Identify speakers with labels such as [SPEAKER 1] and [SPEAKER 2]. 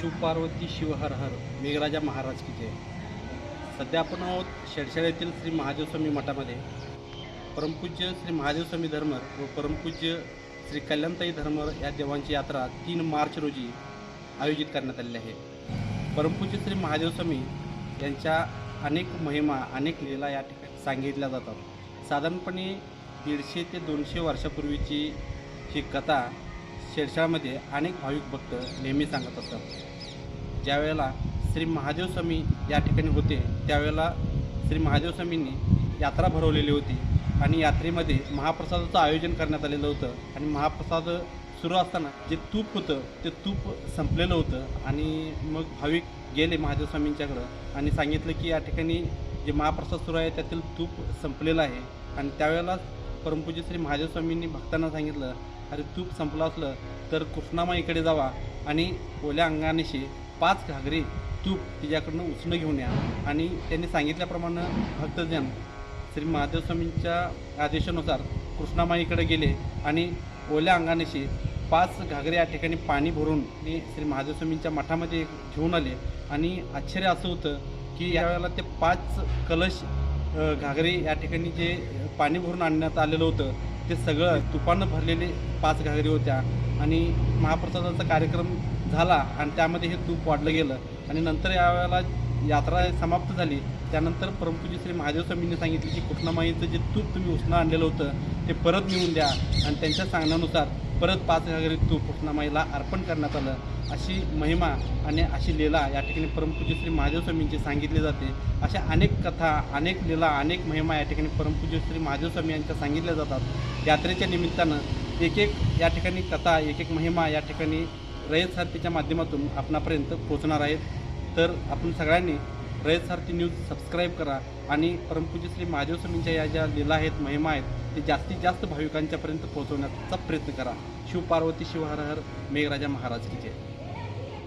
[SPEAKER 1] शिवपार्वती शिवहर हर मेघराजा महाराज की जय. सध्या आपण आहोत शेडशाळ येथील श्री महादेव स्वामी मठामध्ये. परमपूज्य श्री महादेव स्वामी धर्मर व परमपूज्य श्री कल्याणताई धर्मर या देवांची यात्रा तीन मार्च रोजी आयोजित करण्यात आलेली आहे. परमपूज्य श्री महादेव स्वामी यांच्या अनेक महिमा अनेक लीला या ठिकाणी सांगितल्या जातात. साधारणपणे दीडशे ते दोनशे वर्षापूर्वीची ही कथा शेरशाळमध्ये अनेक भाविक भक्त नेहमी सांगत असतात. ज्यावेळेला श्री महादेव स्वामी या ठिकाणी होते त्यावेळेला श्री महादेव स्वामींनी यात्रा भरवलेली होती आणि यात्रेमध्ये महाप्रसादाचं आयोजन करण्यात आलेलं होतं आणि महाप्रसाद सुरू असताना जे तूप होतं ते तूप संपलेलं होतं आणि मग भाविक गेले महादेव स्वामींच्याकडं आणि सांगितलं की या ठिकाणी जे महाप्रसाद सुरू आहे त्यातील तूप संपलेलं आहे. आणि त्यावेळेला परमपूज्य श्री महादेव स्वामींनी भक्तांना सांगितलं अरे तूप संपलं असलं तर कृष्णामाईकडे जावा आणि ओल्या अंगानेशी पाच घागरे तूप तिच्याकडनं उसणं घेऊन या. आणि त्यांनी सांगितल्याप्रमाणे भक्तजन श्री महादेव स्वामींच्या आदेशानुसार कृष्णामाईकडे गेले आणि ओल्या अंगानेशी पाच घागरे या ठिकाणी पाणी भरून ते श्री महादेव स्वामींच्या मठामध्ये घेऊन आले. आणि आश्चर्य असं होतं की यावेळेला ते पाच कलश घागरे या ठिकाणी जे पाणी भरून आणण्यात आलेलं होतं ते सगळं तुपानं भरलेले पाच घागरे होत्या. आणि महाप्रसादाचा कार्यक्रम झाला आणि त्यामध्ये हे तूप वाढलं गेलं. आणि नंतर यावेळेला यात्रा समाप्त झाली. त्यानंतर परमपूजी श्री महादेव स्वामींनी सांगितले की कृष्णामाईचं जे तूप तुम्ही उष्ण आणलेलं होतं ते परत नेऊन द्या. आणि त्यांच्या सांगण्यानुसार परत पाच घागरी तूप कृष्णामाईला अर्पण करण्यात आलं. अशी महिमा आणि अशी लीला या ठिकाणी परमपूज्य श्री महादेव स्वामींची सांगितली जाते. अशा अनेक कथा अनेक लीला अनेक महिमा या ठिकाणी परमपूज्य श्री महादेव स्वामी यांच्या सांगितल्या जातात. यात्रेच्या निमित्तानं एक एक या ठिकाणी कथा एक एक महिमा या ठिकाणी रयत सारथीच्या माध्यमातून आपणापर्यंत पोहोचणार आहेत. तर आपण सगळ्यांनी रयत सारथी न्यूज सबस्क्राईब करा आणि परमपूज्य श्री महादेव स्वामींच्या या ज्या लीला आहेत महिमा आहेत ते जास्तीत जास्त भाविकांच्यापर्यंत पोहोचवण्याचा प्रयत्न करा. शिवपार्वती शिवहरहर मेघराजा महाराज की जय.